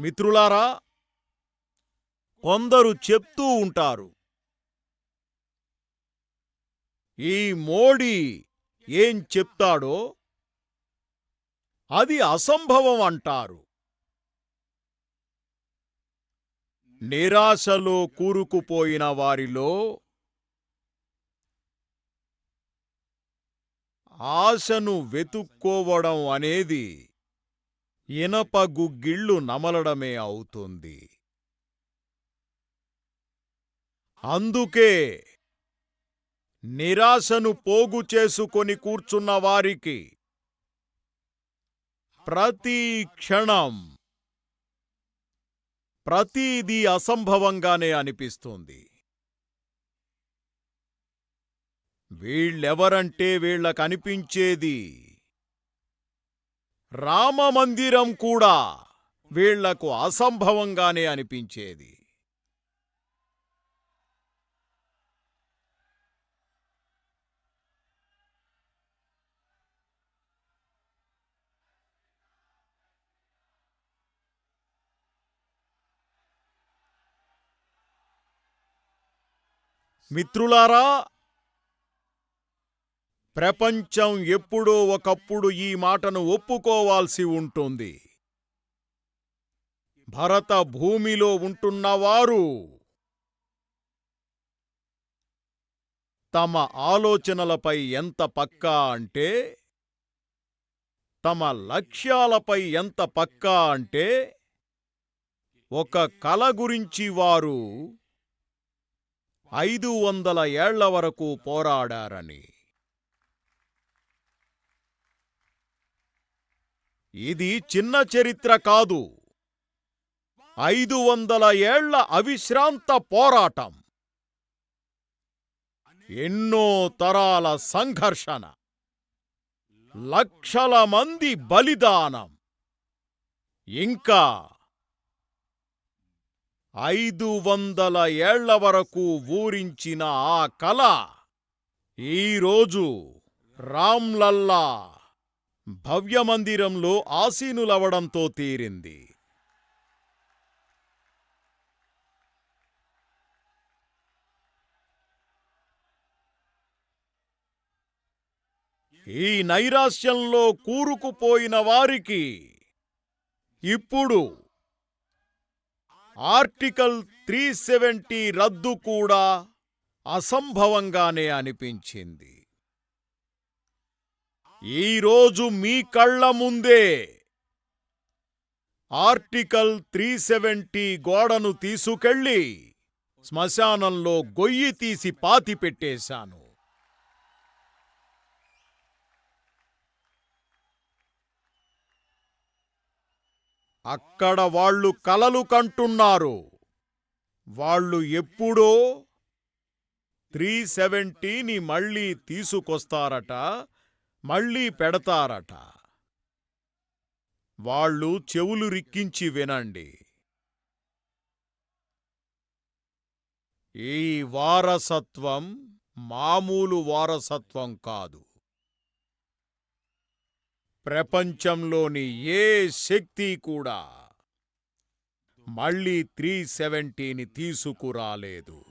మిత్రులారా కొందరు చెప్తూ ఉంటారు ఈ మోడీ ఏం చెప్తాడో అది అసంభవం అంటారు. నిరాశలో కూరుకుపోయిన వారిలో ఆశను వెతుక్కోవడం అనేది ఇనప గుగ్గిళ్ళు నమలడమే అవుతుంది. అందుకే నిరాశను పోగు చేసుకొని కూర్చున్న వారికి ప్రతి క్షణం ప్రతిదీ అసంభవంగానే అనిపిస్తుంది. వీళ్ళెవరంటే వీళ్ళకనిపించేది రామమందిరం కూడా వీళ్ళకు అసంభవంగానే అనిపించేది. మిత్రులారా ప్రపంచం ఎప్పుడో ఒకప్పుడు ఈ మాటను ఒప్పుకోవాల్సి ఉంటుంది. భరత భూమిలో ఉంటున్నవారు తమ ఆలోచనలపై ఎంత పక్కా అంటే తమ లక్ష్యాలపై ఎంత పక్కా అంటే ఒక కల గురించి వారు ఐదు వందల ఏళ్ళ వరకు పోరాడారని. ఇది చిన్న చరిత్ర కాదు. ఐదు వందల ఏళ్ళ అవిశ్రాంత పోరాటం. ఎన్నో తరాల సంఘర్షణ. లక్షల మంది బలిదానం. ఇంకా ఐదు వందల ఏళ్ళ వరకు ఊరించిన ఆ కళ ఈరోజు రామ్లల్లా భవ్యమందిరంలో ఆసీనులవడంతో తీరింది. ఈ నైరాశ్యంలో కూరుకుపోయిన వారికి ఇప్పుడు ఆర్టికల్ త్రీ సెవెంటీ రద్దు కూడా అసంభవంగానే అనిపించింది. ఈరోజు మీ కళ్ళ ముందే ఆర్టికల్ త్రీ సెవెంటీ గోడను తీసుకెళ్ళి శ్మశానంలో గొయ్యి తీసి పాతి పెట్టేశాను. అక్కడ వాళ్ళు కలలు కంటున్నారు. వాళ్ళు ఎప్పుడో త్రీ సెవెంటీని మళ్ళీ తీసుకొస్తారట. మళ్ళీ పెడతారట. వాళ్ళు చెవులు రిక్కించి వినండి. ఈ వారసత్వం మామూలు వారసత్వం కాదు. ప్రపంచంలోని ఏ శక్తి కూడా మళ్ళీ త్రీ సెవెంటీని తీసుకురాలేదు.